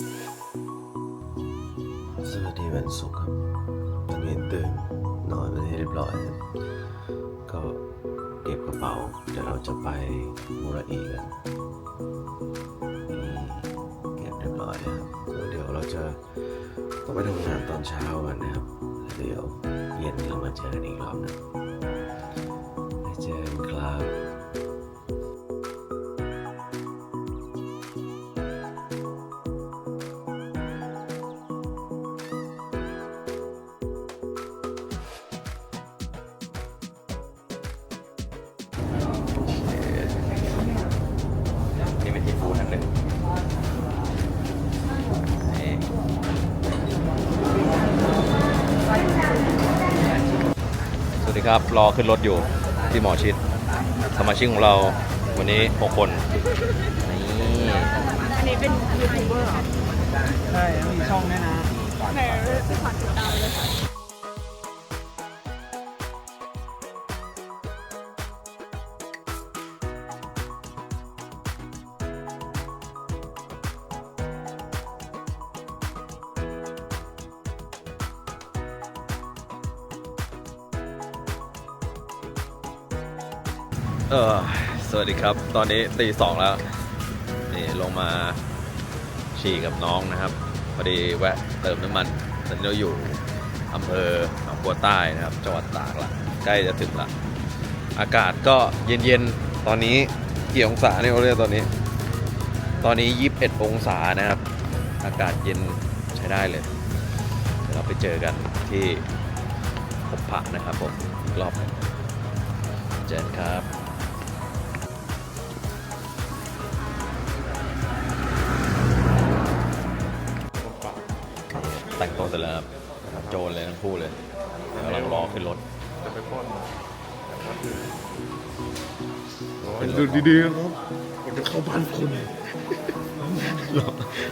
สวัสดีวันศุกร์ครับตอนนี้ตื่นนอนมาให้เรียบร้อยครับก็เก็บกระเป๋าเดี๋ยวเราจะไปมูระเอกันนี่เก็บเรียบร้อยแล้วครับเดี๋ยวเราจะต้องไปทำงานตอนเช้ากันนะครับเดี๋ยวเย็นนี้เรามาเจอกันอีกรอบนึงไปเจอกันครับ ครับรอขึ้นรถอยู่ที่หมอชิดสมาชิกของเราวันนี้ 6 คนนี่อันนี้เป็นยูทูบเบอร์เหรอใช่มีช่องด้วยนะไหนไปขอติดตามเลยค่ะ เออสวัสดีครับ ตอนนี้ตีสองแล้ว นี่ลงมาฉี่กับน้องนะครับ พอดีแวะเติมน้ำมันตอนนี้เราอยู่อำเภอหนองบัวใต้นะครับ จังหวัดตากละใกล้จะถึงละ อากาศก็เย็นๆ ตอนนี้กี่องศาเนี่ยเขาเรียกตอนนี้ ตอนนี้21องศานะครับ อากาศเย็นใช้ได้เลยเดี๋ยวเราไปเจอกันที่พบพระนะครับผมรอบเจนครับ เสร็จแล้วครับโจรเลยทั้งคู่เลยกำลังรอขึ้นรถจะไปปล้นขึ้นรดูถดีๆนะครับผมจะเข้าบ้านคุณรอ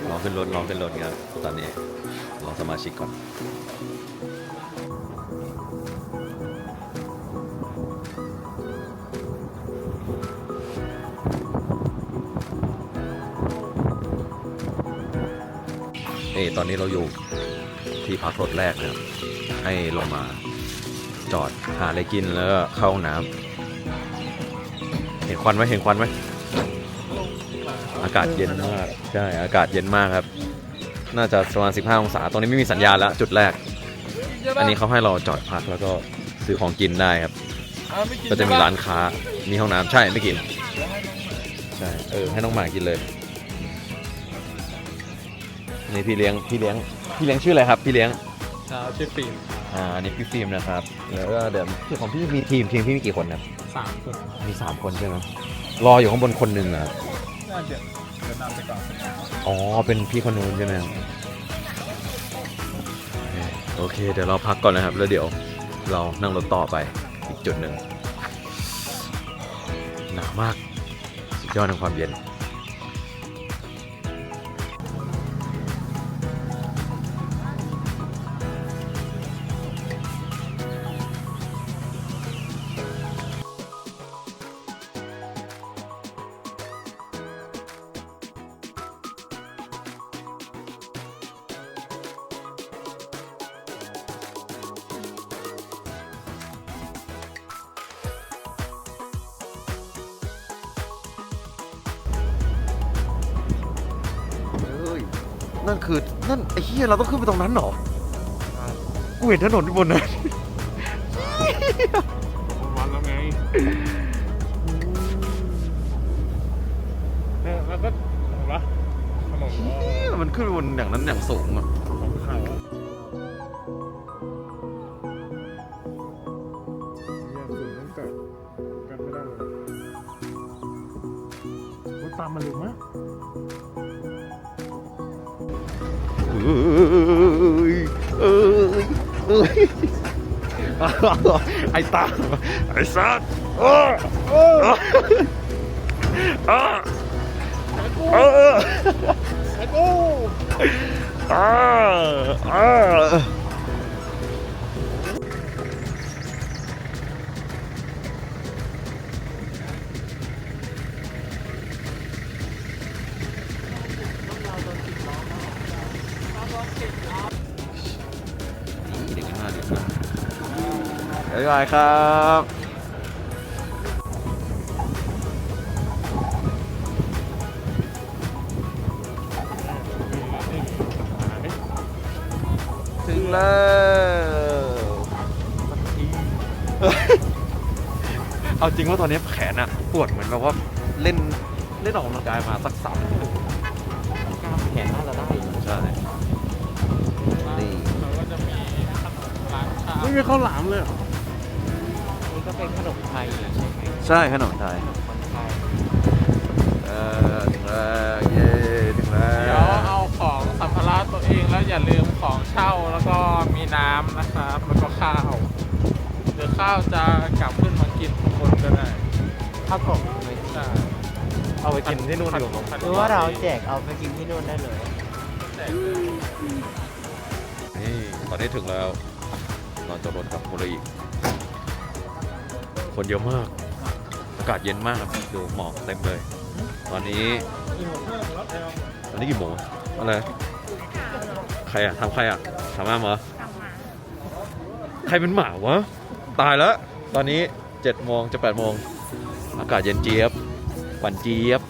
รอขึ้นรถรอขึ้นรถครับตอนนี้รอสมาชิกก่อนนี่ตอนนี้เราอยู่ ที่พักรถแรกนะครับให้ลงมาจอดหาอะไรกินแล้วก็เข้าห้องน้ำเห็นควันไหมเห็นควันไหมอากาศเย็นมากใช่อากาศเย็นมากครับ น่าจะประมาณ 15 องศาตรงนี้ไม่มีสัญญาณแล้วจุดแรก อันนี้เขาให้เราจอดพักแล้วก็ซื้อของกินได้ครับ ก็จะมีร้านค้ามีห้องน้ำใช่ไม่กินใช่เออให้น้องหมากินเลยนี่พี่เลี้ยงพี่เลี้ยง พี่เลี้ยงชื่ออะไรครับพี่เลี้ยงครับชื่อฟิล์มอ่าอันนี้พี่ฟิล์มนะครับแล้วก็เดี๋ยวพี่ของพี่มีทีมทีมพี่มีกี่คนครับสามคนมีสามคนใช่ไหมรออยู่ข้างบนคนหนึ่งนะครับน่าจะเดินนำไปก่อนอ๋อเป็นพี่คนนู้นใช่ไหมครับโอเคเดี๋ยวเราพักก่อนนะครับ แล้วเดี๋ยวเรานั่งรถต่อไปอีกจุดหนึ่งหนาวมากสุดยอดในความเย็น นั่นคือนั่นไอ้เหี้ยเราต้องขึ้นไปตรงนั้นเหรอ กูเห็นถนนอยู่บนนั้นวันแล้วไงเนี่ยแล้วก็เห็นปะถนนก็เหี้ยมันขึ้นไปบนอย่างนั้นอย่างสูงอะของเขาอะ ไอ้ตาไอ้สัตว์เอ บ๊ายบายครับถึงแล้วเอาจริงว่าตอนนี้แขนอะปวดเหมือนแบบว่าเล่นเล่นออกกำลังกายมาสักสามชั่วโมงกล้ามแขนน่าจะได้ใช่นี่เราก็จะมีขนมร้านชาไม่มีข้าวหลามเลยนี่ก็ เป็นขนมไทยใช่ไหมใช่ขนมไทยคนไทยเออถึงแล้วเย้ถึงแล้เดี๋ยววเอาของสัมภาระตัวเองแล้วอย่าลืมของเช่าแล้วก็มีน้ำนะครับ แล้วก็ข้าวเดี๋ยวข้าวจะกลับขึ้นมากินข้างบนก็ได้ครับผมใช่เอาไปกินที่นู่นดีกว่าหรือว่าเราแจกเอาไปกินที่นู่นได้เลยแจกเลยนี่ตอนนี้ถึงแล้วนอนจอดรถกับโมเลอีก คนเยอะมาก อากาศเย็นมากครับดูหมอกเต็มเลย ตอนนี้ตอนนี้กี่โมงอะไรใครอะทำใครอะทำอ้ามเหรอทำมใครเป็นหมาวะ ตายแล้ว ตอนนี้7โมงจะ8โมงอากาศเย็นเจี๊ยบหวานเจี๊ยบ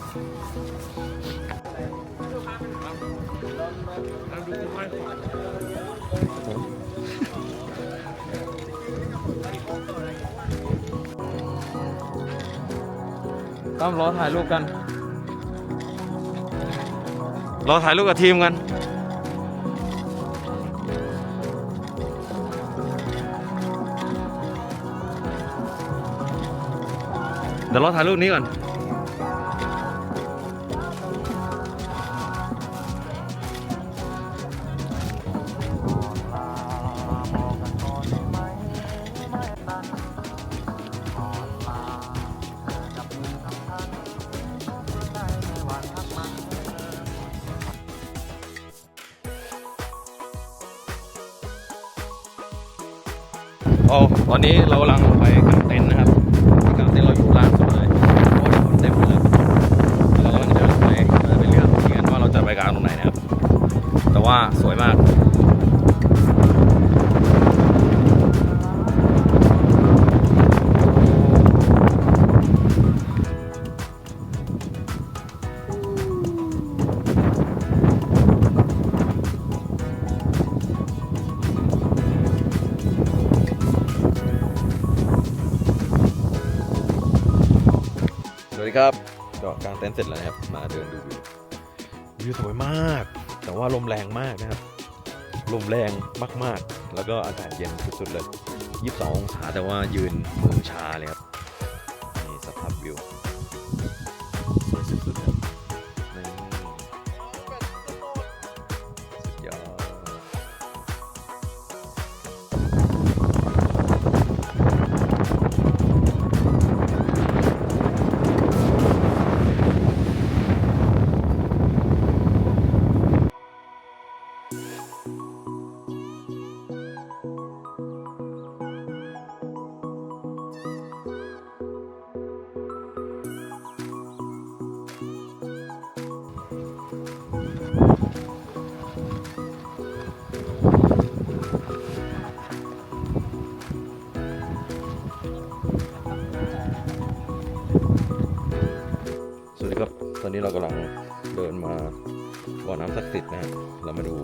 ต้องรอถ่ายรูปกัน รอถ่ายรูปกับทีมกัน เดี๋ยวรอถ่ายรูปนี้ก่อน ไปกางเต็นท์นะครับที่กางเต็นท์เราอยู่ล่างสุดเลยโอ้ยคนเต็มเลยเรากำลังเดินไปเดินไปเลือกที่กันว่าเราจะไปกางตรงไหนนะครับ แต่ว่าสวยมาก นเสร็จแล้วนะครับ มาเดินดูวิววิวสวยมาก แต่ว่าลมแรงมากนะครับ ลมแรงมากๆ แล้วก็อากาศเย็นสุดๆเลย 22 องศาแต่ว่ายืนมือชาเลยครับ นี่สภาพวิว เรากำลังเดินมาบ่อน้ำศักดิ์สิทธิ์นะฮะเรามาดู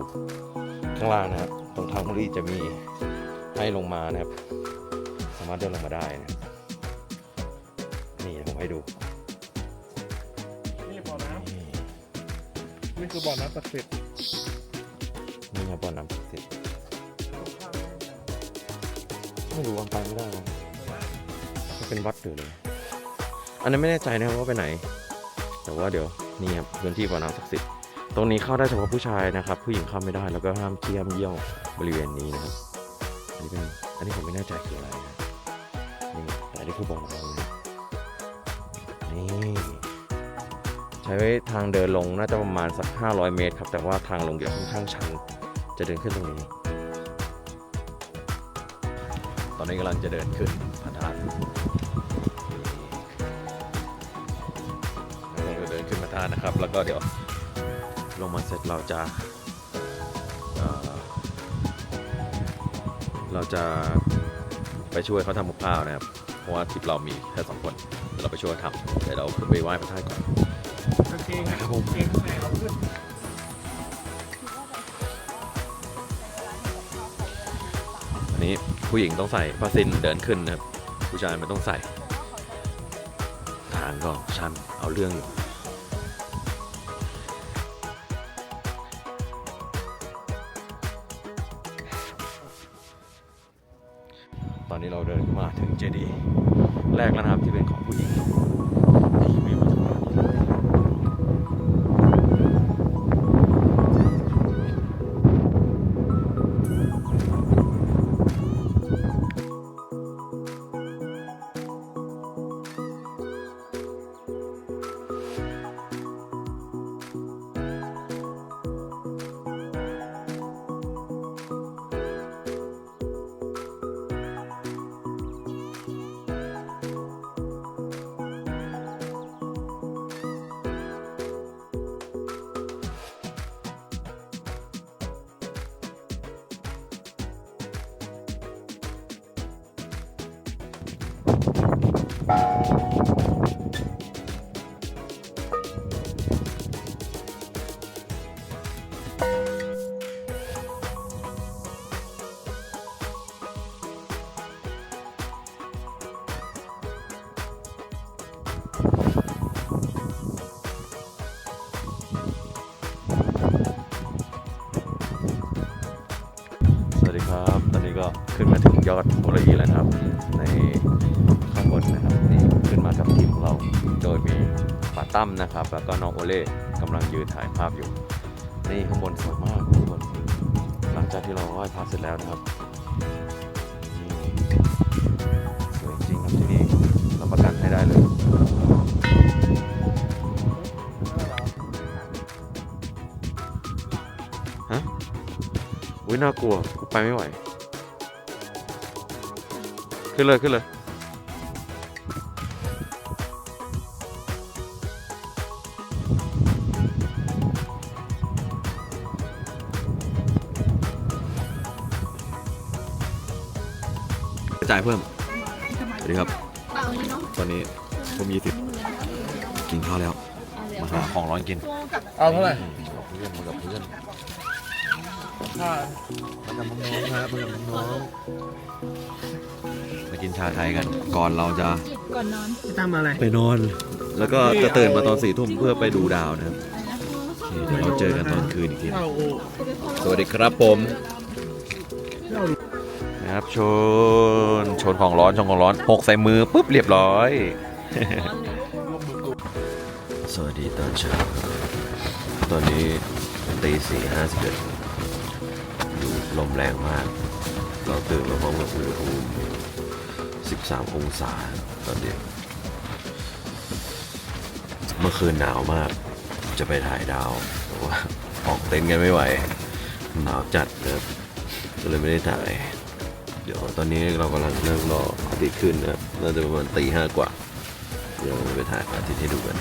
ข้างล่างนะครับ ตรงทางมุรีจะมีให้ลงมานะครับ สามารถเดินลงมาได้นะครับนี่ผมให้ดูนี่บ่อน้นี่ำนี่คือบ่อน้ำศักดิ์สิทธิ์นี่ครับบ่อน้ำศักดิ์สิทธิ์ไม่รู้ว่าไปไม่ได้นะมันเป็นวัดหรืออะไรอันนั้นไม่แน่ใจนะครับว่าไปไหน แต่ว่าเดี๋ยวนี่ครับพื้นที่บ่อน้ำศักดิ์สิทธิ์ตรงนี้เข้าได้เฉพาะผู้ชายนะครับ ผู้หญิงเข้าไม่ได้แล้วก็ห้ามเที่ยมเยี่ยวบริเวณนี้นะครับอันนี้เป็นอันนี้ผมไม่แน่ใจคืออะไรนะนี่แต่อันนี้คือบ่อน้ำนะนี่ใช้ไว้ทางเดินลงน่าจะประมาณสัก 500 เมตรครับแต่ว่าทางลงเดี๋ยวค่อนข้างชันจะเดินขึ้นตรงนี้ ตอนนี้กำลังจะเดินขึ้นพระธาตุ นพระธาตุนะครับ แล้วก็เดี๋ยวลงมาเสร็จเราจะเอ่อเราจะไปช่วยเขาทำกับข้าวนะครับ เพราะว่าทริปเรามีแค่สองคนเดี๋ยวเราไปช่วยเขาทำเดี๋ยวเราขึ้นไปไหว้พระธาตุก่อนโอเคครับผมเองข้างในเขาขึ้นอันนี้ผู้หญิงต้องใส่ผ้าสิ้นเดินขึ้นนะครับ ผู้ชายไม่ต้องใส่ทางก็ชันเอาเรื่องอยู่ อดโมลอีแล้วนะครับ ในข้างบนนะครับนี่ขึ้นมากับทีมของเรา โดยมีป่าตั้มนะครับ แล้วก็น้องโอเล่กำลังยืนถ่ายภาพอยู่ นี่ข้างบนสวยมากทุกคนหลังจากที่เราไหว้พระเสร็จแล้วนะครับสวยจริงครับที่นี่รับประกันให้ได้เลยฮะอุ้ยน่ากลัวกูไปไม่ไหว ขึ้นเลยขึ้นเลยกระจายเพิ่ม สวัสดีครับ ตอนนี้ผมยี่สิบกินข้าวแล้ว มาหาของร้อนกิน เอาเท่าไหร่ มากับน้องๆครับมากับน้องๆมากินชาไทยกัน ก่อนเราจะก่อนนอนทำอะไร ไปนอน แล้วก็จะตื่นมาตอนสี่ทุ่มเพื่อไปดูดาวนะครับโอเคเดี๋ยวเราเจอกันตอนคืนอีกทีเอาโอสวัสดีครับผมนะครับชนชนของร้อนชนของร้อนหกใส่มือปุ๊บเรียบร้อย สวัสดีตอนเช้าตอนนี้ตีสี่ห้าสิบเอ็ดดู ลมแรงมาก เราตื่นมาพร้อมกับอุณหภูมิ 13 องศาตอนเด็กเมื่อคืนหนาวมาก จะไปถ่ายดาวแต่ว่าออกเต็นท์กันไม่ไหว หนาวจัดนะครับก็เลยไม่ได้ถ่าย เดี๋ยวตอนนี้เรากำลังนั่งรอพระอาทิตย์ขึ้นนะครับน่าจะประมาณตีห้ากว่า เดี๋ยวไปถ่ายพระอาทิตย์ให้ดูกัน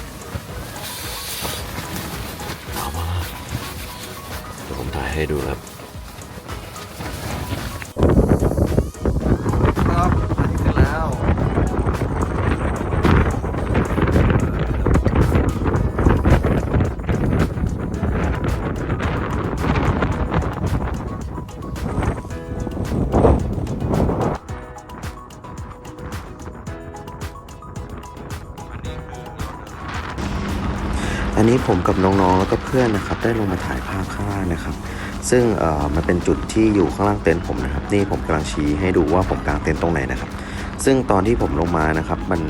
หนาวมากเดี๋ยวผมถ่ายให้ดูครับ อันนี้ผมกับน้องๆแล้วก็เพื่อนนะครับได้ลงมาถ่ายภาพข้างล่างนะครับ ซึ่งเอ่อมันเป็นจุดที่อยู่ข้างล่างเต็นท์ผมนะครับ นี่ผมกำลังชี้ให้ดูว่าผมกางเต็นท์ตรงไหนนะครับ ซึ่งตอนที่ผมลงมานะครับ มัน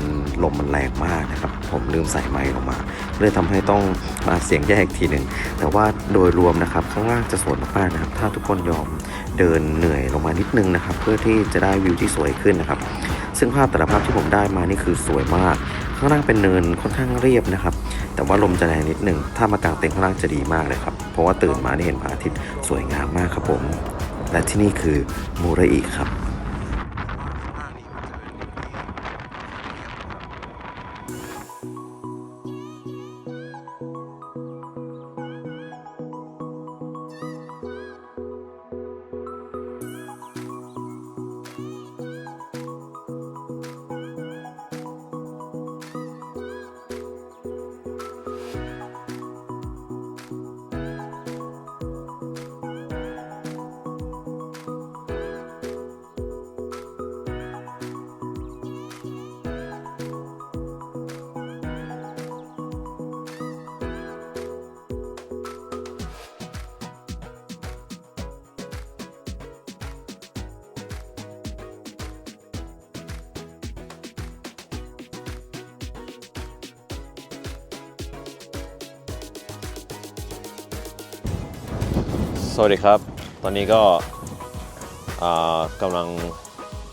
ลมมันแรงมากนะครับ ผมลืมใส่ไมค์ลงมาเลยทำให้ต้องมาเสียงแยกอีกทีหนึ่งแต่ว่าโดยรวมนะครับข้างล่างจะสวยมากๆนะครับ ถ้าทุกคนยอมเดินเหนื่อยลงมานิดนึงนะครับ เพื่อที่จะได้วิวที่สวยขึ้นนะครับ ซึ่งภาพแต่ละภาพที่ผมได้มานี่คือสวยมาก ข้างล่างเป็นเนินค่อนข้างเรียบนะครับ แต่ว่าลมจะแรงนิดหนึ่ง ถ้ามากางเต็นท์ข้างล่างจะดีมากเลยครับ เพราะว่าตื่นมาได้เห็นพระอาทิตย์สวยงามมากครับผม และที่นี่คือมูระอิครับ สวัสดีครับ ตอนนี้ก็กำลัง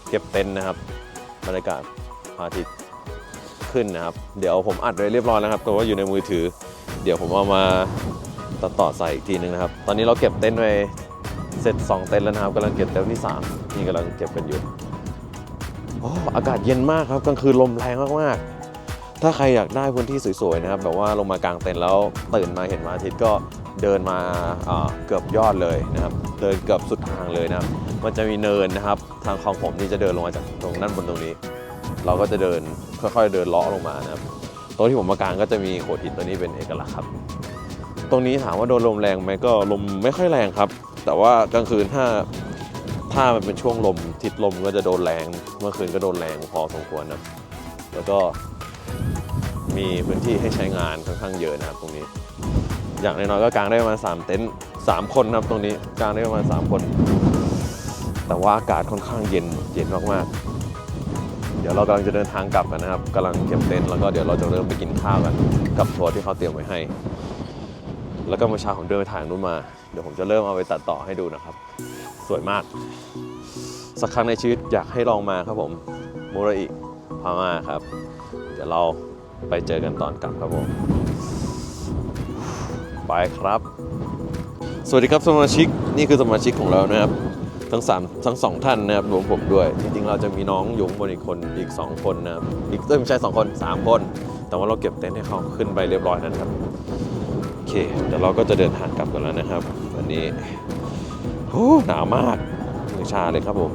เก็บเต็นท์นะครับบรรยากาศพระอาทิตย์ขึ้นนะครับ เดี๋ยวผมอัดไว้เรียบร้อยแล้วครับ แต่ว่าอยู่ในมือถือ เดี๋ยวผมเอามาตัดต่อใส่อีกทีนึงนะครับ ตอนนี้เราเก็บเต็นท์ไว้เสร็จ 2 เต็นท์แล้วนะครับกำลังเก็บเต็นท์ที่ 3 นี่กำลังเก็บกันอยู่โอ้อากาศเย็นมากครับกลางคืนลมแรงมากๆ ถ้าใครอยากได้พื้นที่สวยๆนะครับแบบว่าลงมากางเต็นท์แล้วตื่นมาเห็นพระอาทิตย์ก็ เดินมาเกือบยอดเลยนะครับเดินเกือบสุดทางเลยนะครับมันจะมีเนินนะครับ ทางของผมที่จะเดินลงมาจากตรงด้านบนตรงนี้ เราก็จะเดินค่อยๆเดินเลาะลงมานะครับตรงที่ผมมากางก็จะมีโขดหินตัวนี้เป็นเอกลักษณ์ครับ ตรงนี้ถามว่าโดนลมแรงไหมก็ลมไม่ค่อยแรงครับ แต่ว่ากลางคืนถ้าถ้ามันเป็นช่วงลมทิศลมก็จะโดนแรงเมื่อคืนก็โดนแรงพอสมควรนะแล้วก็มีพื้นที่ให้ใช้งานค่อนข้างเยอะนะครับตรงนี้ อย่างน้อยๆก็กางได้ประมาณ3เต็นท์3คนนะครับตรงนี้กางได้ประมาณ3คน แต่ว่าอากาศค่อนข้างเย็นเย็นมากๆ เดี๋ยวเรากำลังจะเดินทางกลับกันนะครับกำลังเก็บเต็นท์แล้วก็เดี๋ยวเราจะเริ่มไปกินข้าวกันกับทัวร์ที่เขาเตรียมไว้ให้ แล้วก็เมื่อเช้าผมเดินไปถ่ายนู้นมา เดี๋ยวผมจะเริ่มเอาไปตัดต่อให้ดูนะครับ สวยมาก สักครั้งในชีวิตอยากให้ลองมาครับผมมูระอิพาม่าครับ เดี๋ยวเราไปเจอกันตอนกลับครับผม ไปครับ สวัสดีครับสมาชิกนี่คือสมาชิกของเรานะครับ ทั้งสามทั้งสองท่านนะครับรวมผมด้วย จริงๆเราจะมีน้องยงบนอีกคนอีก 2 คนนะครับอีกเอ้ยไม่ใช่2คน 3 คน แต่ว่าเราเก็บเต็นท์ให้เขาขึ้นไปเรียบร้อยแล้วนะครับโอเคเดี๋ยวเราก็จะเดินทางกลับกันแล้วนะครับวันนี้หนาวมากมือชาเลยครับผม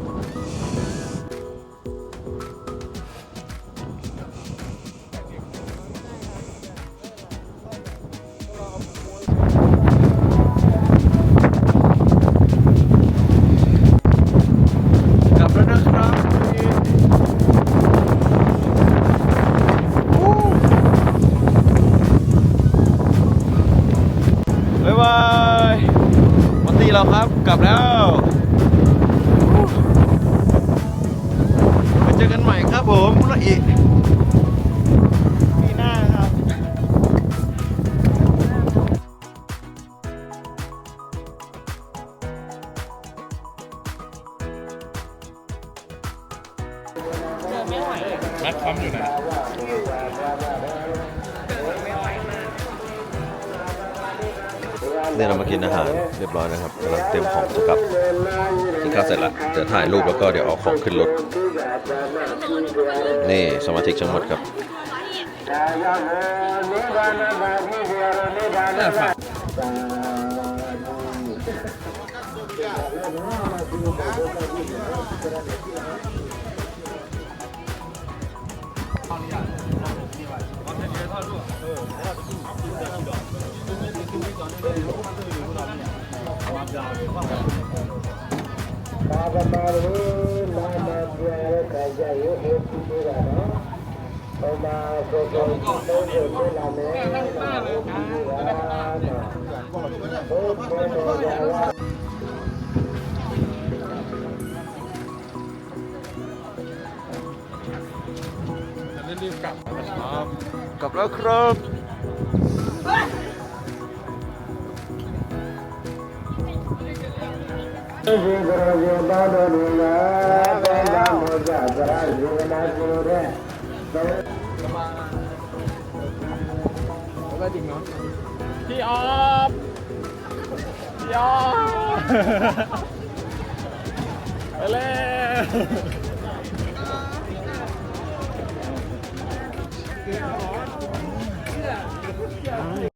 นี่สมาชิกทั้งหมดค รับ จะรีบๆกลับนะครับ กลับ แล้วครับพี่ออฟพี่ออฟไปแล้ว